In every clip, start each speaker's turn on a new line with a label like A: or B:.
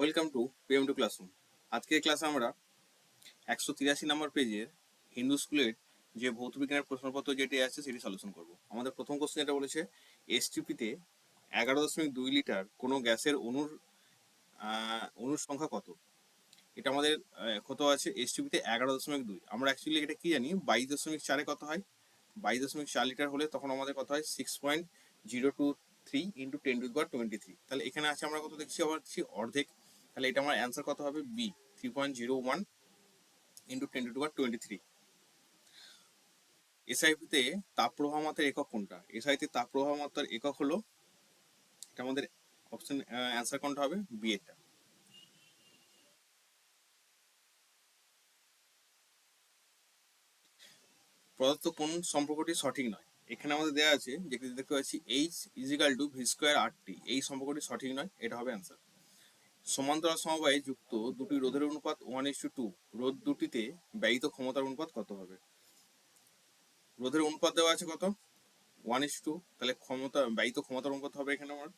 A: Welcome to PM two classroom. আজকের ক্লাসে আমরা একশো তিরাশি নম্বর পেজের হিন্দু স্কুলের যে ভৌত বিজ্ঞানের প্রশ্নপত্র যেটি আছে সেটি সলিউশন করব। আমাদের প্রথম কোশ্চেন এটা বলেছে এসটিপিতে এগারো দশমিক দুই লিটার কোনো গ্যাসের অণুর আহ, অণুর সংখ্যা কত? এটা আমাদের কত আছে? এসটিপিতে এগারো দশমিক দুই। আমরা অ্যাকচুয়ালি এটা কি জানি? বাইশ দশমিক চারে কত হয়? বাইশ দশমিক চার লিটার হলে তখন আমাদের কত হয়? Six point zero two three into ten to power twenty three তাহলে এখানে আছে আমরা কত দেখছি? আবার দেখছি অর্ধেক তাহলে এটা আমার অ্যান্সার কত হবে? B three point zero one into ten to power twenty three এসআইপিতে তাপ প্রবাহ মাত্রার একক কোনটা? এসআইতে তাপ প্রবাহ মাত্রার একক হলো, এটা আমাদের অপশন অ্যান্সার কোনটা হবে? বি এটা। প্রদত্ত কোন সম্পর্কটি সঠিক নয়? এখানে আমাদের দেওয়া আছে যেটি দেখতে পাচ্ছি H equal to V square R T এই সম্পর্কটি সঠিক নয়, এটা হবে অ্যান্সার সমান্তরাল সমবায়ে যুক্ত দুটি রোধের অনুপাত ওয়ান ইস টু রোধ দুটিতে ব্যয়িত ক্ষমতার অনুপাত কত হবে? রোধের অনুপাত দেওয়া আছে কত? ওয়ান ইস টু তাহলে ক্ষমতা, ব্যয়িত ক্ষমতার অনুপাত হবে এখানে আমার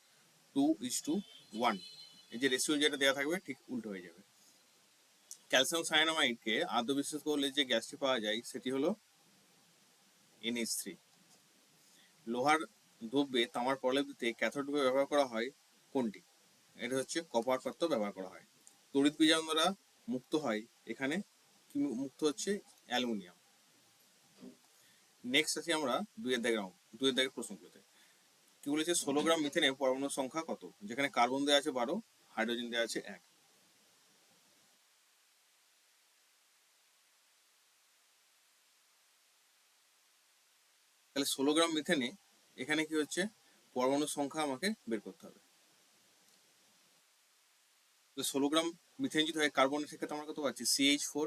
A: টু ইস টু ওয়ান এই যে রেশিও যেটা দেওয়া থাকবে, ঠিক উল্টো হয়ে যাবে। ক্যালসিয়াম সায়ানামাইডকে আদ্য বিশেষ করলে যে গ্যাসটি পাওয়া যায়, সেটি হলো এনএইচ থ্রি লোহার দ্রব্যে তামার প্রলেপ দিতে ক্যাথোড ব্যবহার করা হয় কোনটি? এটা হচ্ছে কপার পাত্র ব্যবহার করা হয়। তড়িৎ বিজারণ দ্বারা মুক্ত হয় এখানে মুক্ত হচ্ছে অ্যালুমিনিয়াম। নেক্সট আছি আমরা দুইয়ের দাগের দুইয়ের দাগের প্রশ্নগুলোতে। কি বলেছে? ষোলো গ্রাম মিথেনে পরমাণু সংখ্যা কত? যেখানে কার্বন দেওয়া আছে বারো হাইড্রোজেন দেওয়া আছে এক। তাহলে ষোলো গ্রাম মিথেনে এখানে কি হচ্ছে? পরমাণু সংখ্যা আমাকে বের করতে হবে। তো ষোলো গ্রাম মিথেন যদি হয় কার্বনের সেক্ষেত্রে আমরা কত পাচ্ছি? সিএইচ ফোর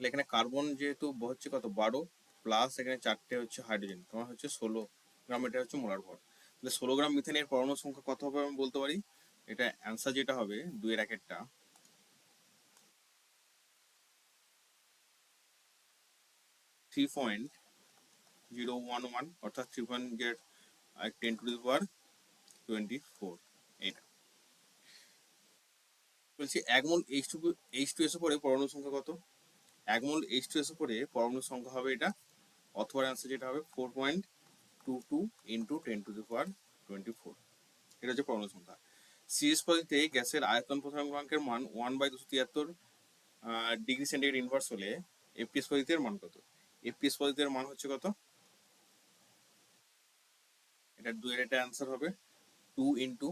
A: এখানে কার্বন যেহেতু হচ্ছে কত? বারো। প্লাস এখানে চারটে হচ্ছে হাইড্রোজেন তোমার হচ্ছে ষোলো গ্রাম এটা হচ্ছে মোলার ভর। তাহলে ষোলো গ্রাম মিথেনের পরমাণু সংখ্যা কত হবে আমি বলতে পারি? এটা অ্যান্সার যেটা হবে দুইয়ের একেরটা। Three point zero one one অর্থাৎ three point ten to the power twenty four এটা বলছি, এক mole H two H two এসে পরে সংখ্যা কত? এইচ টু পরে সংখ্যা হবে এটা অ্যান্সার যেটা হবে four point two two into ten to twenty four এটা হচ্ছে সংখ্যা। গ্যাসের আয়তন প্রথমাঙ্কের মান ওয়ান বাই দুশো তিয়াত্তর ডিগ্রি সেন্টিগ্রেড ইনভার্স হলে এফপিএস পদ্ধতির মান কত? এফপিএস পদ্ধতির মান হচ্ছে কত? এটা দুয়ের এটা অ্যান্সার হবে। Two into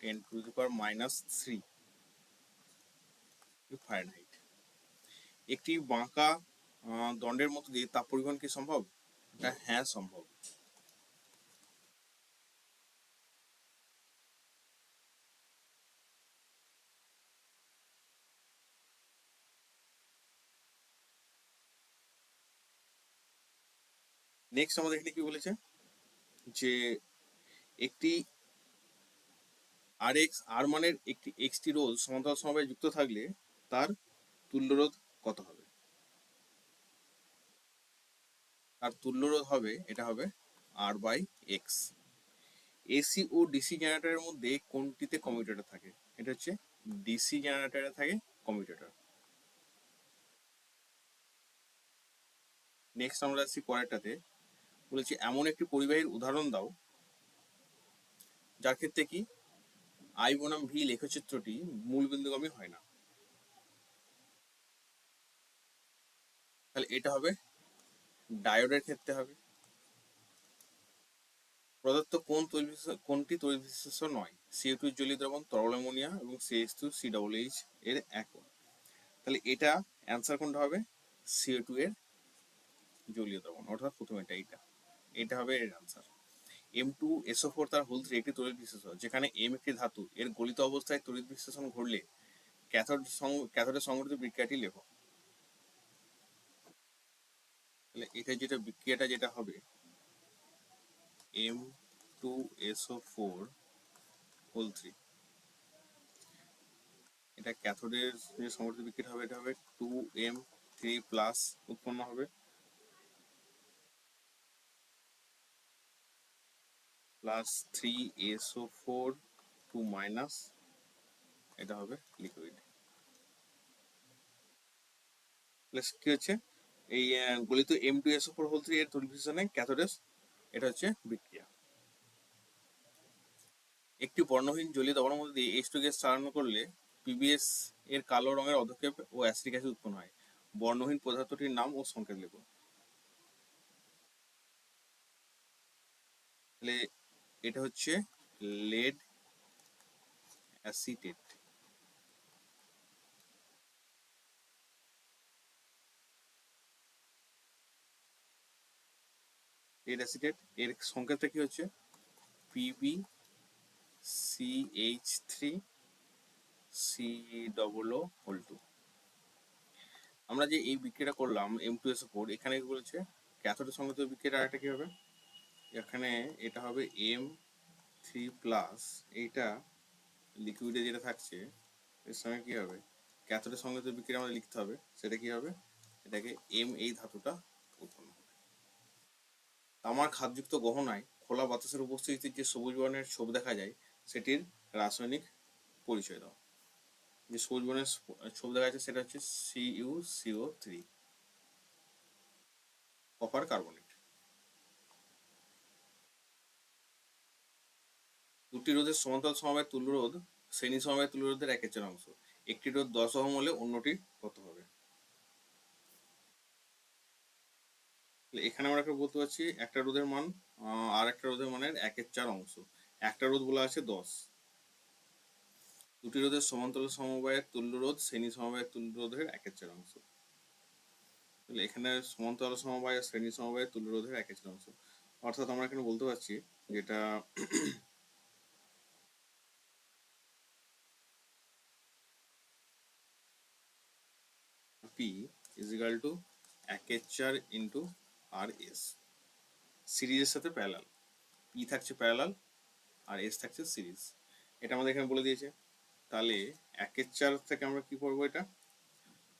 A: ten to the power minus three Fahrenheit একটি বাঁকা দণ্ডের মতো দিয়ে তাপ পরিবহন কি সম্ভব? হ্যাঁ সম্ভব। নেক্সট আমাদের এখানে কি বলেছে? যে একটি আর এক্স আর মানের একটি এক্সটি রোল সমান্তরাল সমবায়ে যুক্ত থাকলে তার তুল্য রোধ কত হবে? তার তুল্য রোধ হবে, এটা হবে আর বাই এক্স এসি ও ডিসি জেনারেটরের মধ্যে কোনটিতে কমিউটেটর থাকে? এটা হচ্ছে ডিসি জেনারেটরে থাকে কমিউটেটর নেক্সট আমরা আসছি পরেরটাতে। বলেছি, এমন একটি পরিবাহীর উদাহরণ দাও যার ক্ষেত্রে কি? আই বনাম ভি লেখচিত্রটি মূল বিন্দুগামী হয় না। তাহলে এটা হবে, ডায়োডের ক্ষেত্রে হবে। প্রদত্ত কোন কোনটি তৈরি বিশেষ নয়? সিও টু জলীয় দ্রবণ, তরল অ্যামোনিয়া এবং CS two C double H এর এক তাহলে এটা অ্যান্সার কোনটা হবে? সিও টু এর জলীয় দ্রবণ, অর্থাৎ প্রথমে এটা, এইটা। এটা হবে এর answer. M two S O four তার হোল থ্রি একটি তড়িৎ বিশ্লেষণ, যেখানে এম একটি ধাতু, এর গলিত অবস্থায় তড়িৎ বিশ্লেষণ ঘটলে ক্যাথোড ক্যাথোডে সংঘটিত বিক্রিয়াটি লেখো। তাহলে এটা যেটা বিক্রিয়াটা যেটা হবে M two S O four whole three এটা ক্যাথোডের যে সংঘটিত বিক্রিয়া হবে, এটা হবে টু এম থ্রি প্লাস উৎপন্ন হবে। Plus three S O four two minus এটা হবে লিকুইড প্লাস কি হচ্ছে? এই গলিত M two S O four whole three এর তরিফিকেশনে ক্যাথোডেস এটা হচ্ছে বিক্রিয়া. একটি বর্ণহীন জলীয় দ্রবণের মধ্যে দিয়ে এইচ টু গ্যাস চালানো করলে পিবিএস এর কালো রঙের অধক্ষেপ ও অ্যাসিডিক অ্যাসিড উৎপন্ন হয়। বর্ণহীন পদার্থটির নাম ও সংকেত তাহলে এটা হচ্ছে লেড অ্যাসিটেট লেড অ্যাসিটেট এর সংকেতটা কি হচ্ছে? P B C H three C double O whole two আমরা যে এই বিক্রিয়াটা করলাম এম টু এস ফোর এখানে কি বলেছে? ক্যাথোডের সঙ্গে তো বিক্রিয়াটা আরেকটা কি হবে? এখানে এটা হবে এম থ্রি প্লাস এইটা লিকুইডে যেটা থাকছে, এর সঙ্গে কি হবে? ক্যাথোডের সঙ্গে তো বিক্রিয়া আমাদের লিখতে হবে, সেটা কি হবে? এটাকে এম এই ধাতুটা উৎপন্ন হবে। তামার খাদযুক্ত গহনায় খোলা বাতাসের উপস্থিতিতে যে সবুজ বর্ণের ছোপ দেখা যায়, সেটির রাসায়নিক পরিচয় দাও। যে সবুজ বর্ণের ছোপ দেখা যাচ্ছে, সেটা হচ্ছে C U C O three copper carbonate দুটি রোধের সমান্তরাল সমবায় তুল্য রোধ, শ্রেণি সমবায় তুল্য রোধের এক চার অংশ। একটি রোধ দশ ওহম হলে অন্যটি কত হবে? এখানে আমরা বলতে পারছি, একটা রোধের মান আর একটা রোধের মানের একের চার অংশ। একটা রোধ বলা আছে দশ। দুটি রোধের সমান্তরাল সমবায়ের তুল্য রোধ, শ্রেণি সমবায়ের তুল্য রোধের একের চার অংশ। এখানে সমান্তরাল সমবায় শ্রেণি সমবায়ের তুল্য রোধের একের চার অংশ। অর্থাৎ আমরা এখানে বলতে পারছি যেটা পি ইজ ইকাল টু একের চার ইন্টু আর এস সিরিজের সাথে প্যারালাল পি থাকছে প্যারালাল আর এস থাকছে সিরিজ এটা আমাদের এখানে বলে দিয়েছে। তাহলে একের চার থেকে আমরা কি করব এটা?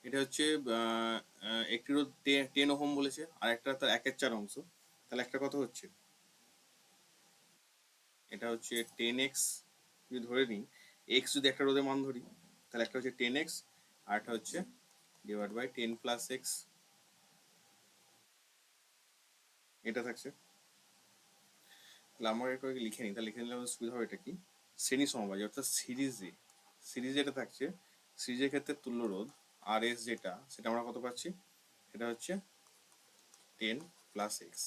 A: এটা হচ্ছে একটি রোধ টেন ওহম বলেছে, আর একটা তার একের চার অংশ। তাহলে একটা কত হচ্ছে? এটা হচ্ছে টেন এক্স যদি ধরে নিই এক্স যদি একটা রোধের মান ধরি, তাহলে একটা হচ্ছে টেন এক্স আর একটা হচ্ছে divide by ten plus X এটা থাকছে। তাহলে আমরা একটু লিখে নিই। তাহলে লিখে নিলে আমাদের সুবিধা হবে এটা কি? শ্রেণি সমবায়, অর্থাৎ সিরিজে সিরিজে এটা থাকছে, সিরিজের ক্ষেত্রে তুল্য রোধ, আর এস যেটা, সেটা আমরা কত পাচ্ছি? সেটা হচ্ছে টেন প্লাস এক্স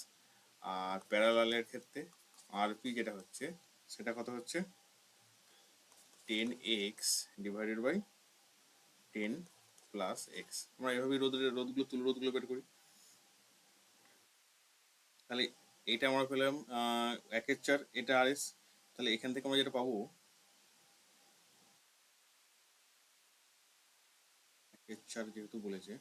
A: আর প্যারালালের ক্ষেত্রে আর পি যেটা হচ্ছে, সেটা কত হচ্ছে? Ten X divided by ten plus X আমরা এভাবে রোদের রোদগুলো তুলো রোদগুলো বের করি। তাহলে এটা আমরা পেলাম আহ, একের চার এটা আর এস। তাহলে এখান থেকে আমরা যেটা পাবো একের চার যেহেতু বলেছে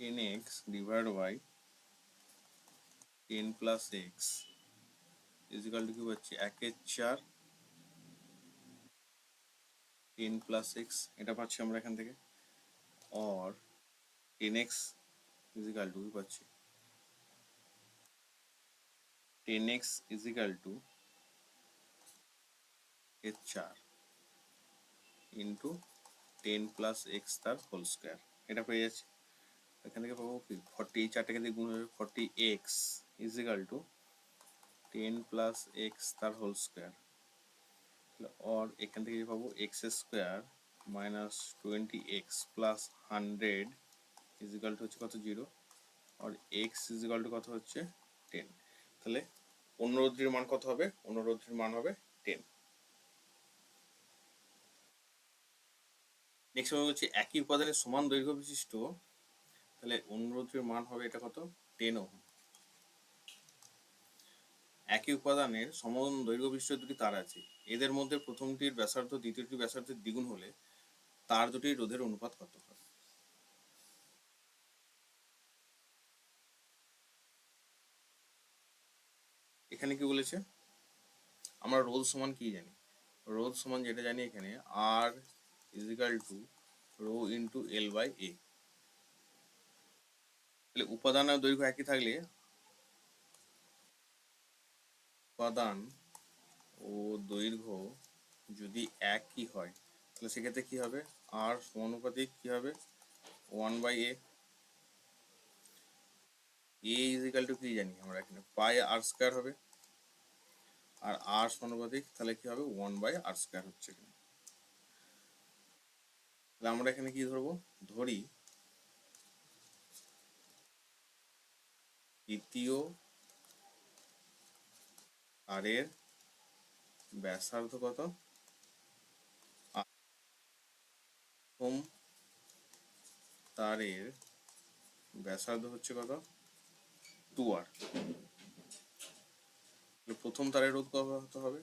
A: ten X divide by ten plus X equal to কি পাচ্ছি একের চার টেন প্লাস এক্স এটা পাচ্ছি আমরা এখান থেকে। Or ten X equal to কি পাচ্ছি? টেন এক্স ইজিক্যাল টু এর চার ইন্টু টেন প্লাস এক্স তার হোল স্কোয়ার এটা পেয়ে যাচ্ছি। এখান থেকে পাবো কি? ফর্টি এই চারটাকে দিয়ে গুণ হবে forty X equal to ten plus X তার হোল স্কোয়ার অর এখান থেকে পাবো X square minus twenty X plus hundred equal to হচ্ছে কত? জিরো আর এক্স ইজিক্যাল টু কত হচ্ছে? টেন তাহলে অনুরোধটির মান কত হবে? অনুরোধটির মান হবে টেন নেক্সট হচ্ছে একই উপাদানের সমান দৈর্ঘ্য বিশিষ্ট তাহলে অনুরোধের মান হবে এটা কত? Ten ohm. একই উপাদানের সমান দৈর্ঘ্য বিশিষ্ট দুটি তার আছে। এদের মধ্যে প্রথমটির ব্যাসার্ধ, দ্বিতীয়টির ব্যাসার্ধের দ্বিগুণ হলে তার দুটির রোধের অনুপাত কত হবে এখানে কি বলেছে? আমরা রোধ সমান কি জানি? রোধ সমান যেটা জানি এখানে R equal to rho into L by A তাহলে উপাদান আর দৈর্ঘ্য একই থাকলে উপাদান ও দৈর্ঘ্য যদি একই হয়, তাহলে সেক্ষেত্রে কি হবে? আর সমানুপাতিক কি হবে? One by A A equal to কি জানি আমরা এখানে? পাই আর স্কোয়ার হবে। আর আর সমানুপাতিক, তাহলে কি হবে? ওয়ান বাই আর স্কোয়ার হচ্ছে এখানে। তাহলে আমরা এখানে কি ধরবো? ধরি দ্বিতীয় আরের ব্যাসার্ধ কত? প্রথম তারের ব্যাসার্ধ হচ্ছে কত? টু আর প্রথম তারের রোধ কত হবে?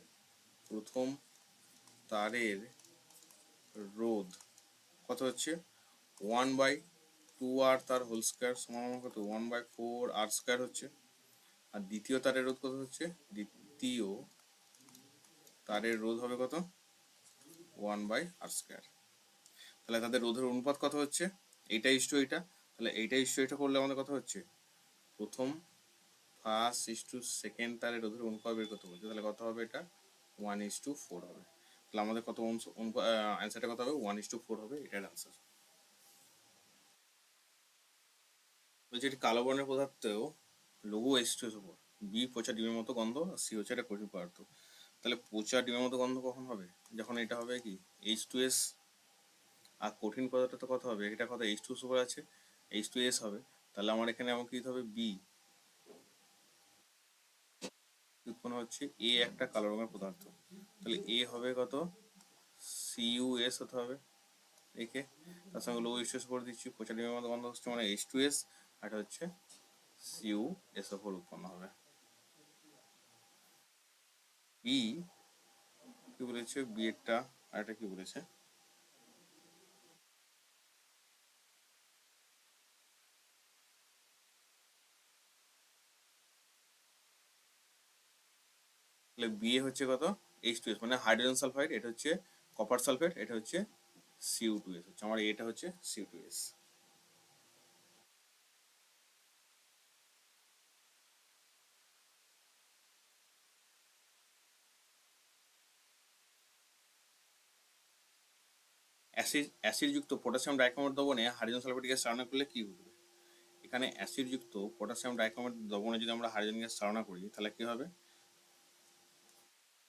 A: প্রথম তারের রোধ কত হচ্ছে? ওয়ান বাই টু আর তার হোল স্কোয়ার সমান কত? One by four R square হচ্ছে। আর দ্বিতীয় তারের রোধ কত হচ্ছে? দ্বিতীয় তারের রোধ হবে কত? ওয়ান বাই আর স্কোয়ার তাহলে তাদের রোধের অনুপাত কত হচ্ছে? এইটা ইস টু এইটা। তাহলে এইটা ইস টু এটা করলে আমাদের কথা হচ্ছে? প্রথম ফার্স্ট ইস টু সেকেন্ড তারের রোধের অনুপাত বের করতে বলছে। তাহলে কত হবে এটা? ওয়ান ইস টু ফোর হবে। তাহলে আমাদের কত অ্যান্সারটা কত হবে? ওয়ান ইস টু ফোর হবে। এটার অ্যান্সার বলছে এটি কালো বর্ণের পদার্থেও লঘু এইচ টু এস উপর। বি পচা ডিমের মতো গন্ধ, আর সি হচ্ছে এটা কঠিন পদার্থ। তাহলে পচা ডিমের মতো গন্ধ কখন হবে? যখন এটা হবে কি? এইচ টু এস আর কঠিন পদার্থ তো কত হবে। এটা কত এইচ টু উপর আছে এইচ টু এস হবে। তাহলে আমার এখানে আমাকে কি হবে? বি উৎপন্ন হচ্ছে এ একটা কালো রঙের পদার্থ। তাহলে এ হবে কত? সিইউ এস হতে হবে। একে। তার সঙ্গে লো এইচ টু এস করে দিচ্ছি। পচা ডিমের মতো গন্ধ হচ্ছে মানে এইচ টু এস এটা হচ্ছে সিউ এস ফোর উৎপন্ন হবে। বি কি বলেছে? বি একটা, আর কি বলেছে? তাহলে হচ্ছে কত? এইচ টু এস মানে হাইড্রোজেন সালফাইড এটা হচ্ছে কপার সালফেট এটা হচ্ছে সিউ টু এস হচ্ছে আমার এটা হচ্ছে C U two S acid, অ্যাসিডযুক্ত potassium dichromate দ্রবণে হাইড্রোজেন সালফেট গ্যাস চালনা করলে কী ঘটবে এখানে অ্যাসিডযুক্ত পটাশিয়াম ডাইক্রোমেট দ্রবণে যদি আমরা হাইড্রোজেন গ্যাস চালনা করি, তাহলে কী হবে?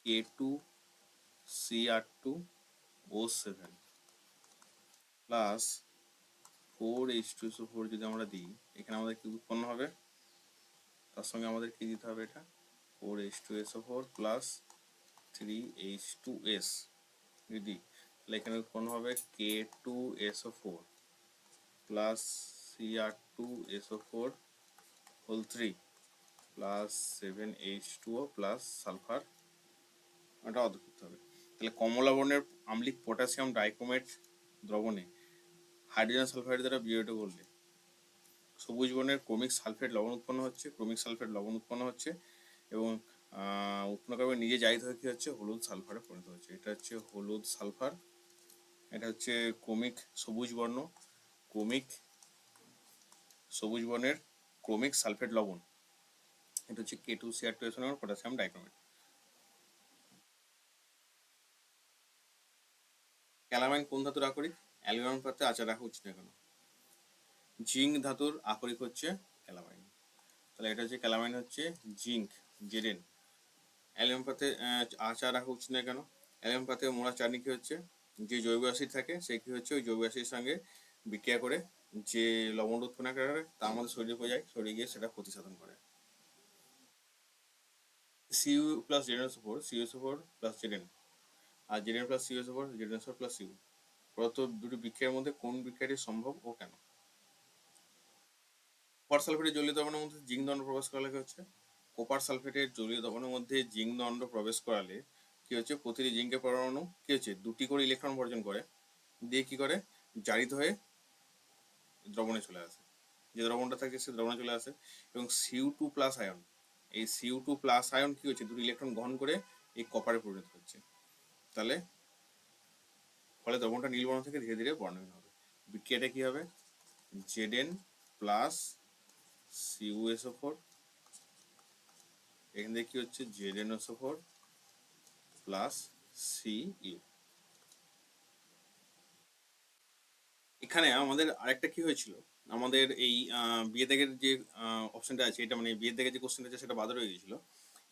A: K two C R two O seven plus four H two S O four যদি আমরা দিই, এখানে আমাদের কি উৎপন্ন হবে? তার সঙ্গে আমাদের কি দিতে হবে এটা? Four H two S O four plus three H two S যদি তাহলে এখানে উৎপন্ন হবে K two S O four plus C R two S O four whole three plus seven H two O plus sulphur এটা অর্ধ করতে হবে। তাহলে কমলা বর্ণের আম্লিক পটাশিয়াম ডাইক্রোমেট দ্রবণে হাইড্রোজেন সালফাইড দ্বারা বিয়োজিত করলে সবুজ বর্ণের ক্রমিক সালফেট লবণ উৎপন্ন হচ্ছে ক্রমিক সালফেট লবণ উৎপন্ন হচ্ছে এবং উৎপন্ন করবে নিজে জাহিদ হয়ে কি হচ্ছে? হলুদ সালফারে পরিণত হচ্ছে। এটা হচ্ছে হলুদ সালফার এটা হচ্ছে ক্রমিক সবুজ বর্ণ, ক্রমিক সবুজ বর্ণের ক্রমিক সালফেট লবণ। এটা হচ্ছে K two C R two S potassium dichromate calamine কোন ধাতুর আকরিক? অ্যালুমিনিয়াম পাত্রে আচার রাখা উচিত না কেন? জিঙ্ক ধাতুর আকরিক হচ্ছে ক্যালামাইন। তাহলে এটা হচ্ছে ক্যালামাইন হচ্ছে জিঙ্ক জেডেন অ্যালুমিনিয়াম পাত্রে আচার রাখা উচিত না কেন? অ্যালুমিনিয়াম পাত্রে মোড়া চাটনি কি হচ্ছে? যে জৈব অ্যাসিড থাকে সে কি হচ্ছে ওই জৈব অ্যাসিডের সঙ্গে বিক্রিয়া করে যে লবণ উৎপন্ন করে তা আমাদের শরীরে পড়ে যায়, শরীরে গিয়ে সেটা ক্ষতি সাধন করে C U plus Z N four C U four plus Z N আর Z N plus C O ওপর Z N square plus U প্রদত্ত দুটি বিক্রিয়ার মধ্যে কোন বিক্রিয়াটি সম্ভব ও কেন? কপার সালফেটের জলীয় দ্রবণের মধ্যে জিঙ্ক দণ্ড প্রবেশ করালে হচ্ছে? কোপার সালফেটের জলীয় দ্রবণের মধ্যে জিঙ্ক দণ্ড প্রবেশ করালে কি হচ্ছে? প্রতিটি জিঙ্কের পরমাণু কি হচ্ছে? দুটি করে ইলেকট্রন বর্জন করে। দিয়ে কি করে? জারিত হয়ে দ্রবণে চলে আসে। যে দ্রবণটা থাকে সে দ্রবণে চলে আসে। এবং C U two plus ion এই C U two plus ion কি হচ্ছে? দুটি ইলেকট্রন গ্রহণ করে এই কপারে পরিণত হচ্ছে। তাহলে ফলে দ্রবণটা নীল বর্ণ থেকে ধীরে ধীরে বর্ণহীন হবে। বিক্রিয়াটা কি হবে? Z N plus C U S O four এখান থেকে কি হচ্ছে? Z N S O four plus C U এখানে আমাদের আরেকটা কি হয়েছিল? আমাদের এই বিয়ে দাগের যে অপশনটা আছে, এটা মানে বিয়ে দাগের যে কোশ্চেনটা আছে, সেটা বাদ রয়ে গেছিল।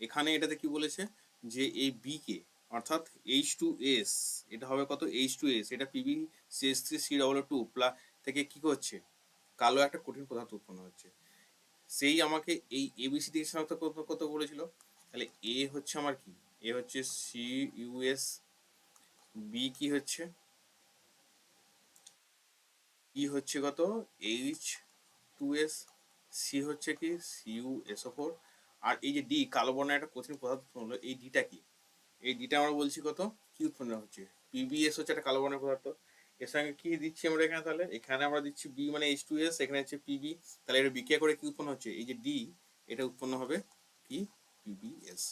A: এখানে এটাতে কি বলেছে? যে এই বি কে অর্থাৎ এইচ টু এস এটা হবে কত? এইচ টু এস এটা P B C S three C double two plus থেকে কি হচ্ছে কালো একটা কঠিন পদার্থ উৎপন্ন হচ্ছে। সেই আমাকে এই এবিসি থেকে শনাক্ত করতে বলেছিল? তাহলে এ হচ্ছে আমার কি? এ হচ্ছে সি ইউএস বি কি হচ্ছে? ই হচ্ছে কত? এইচ টু এস সি হচ্ছে কি? সিউ এসও ফোর আর এই যে ডি কালো বর্ণের একটা কঠিন পদার্থ উৎপন্ন হলো, এই ডিটা কি? এই ডিটা আমরা বলছি কত? কি উৎপন্ন হচ্ছে? পিবিএস হচ্ছে একটা কালো বর্ণের পদার্থ। এর সঙ্গে কি দিচ্ছি আমরা এখানে তাহলে? এখানে আমরা দিচ্ছি বি মানে এইচ টু এস এখানে হচ্ছে পিবি তাহলে এটা বিক্রিয়া করে কি উৎপন্ন হচ্ছে? এই যে ডি এটা উৎপন্ন হবে কি? পিবিএস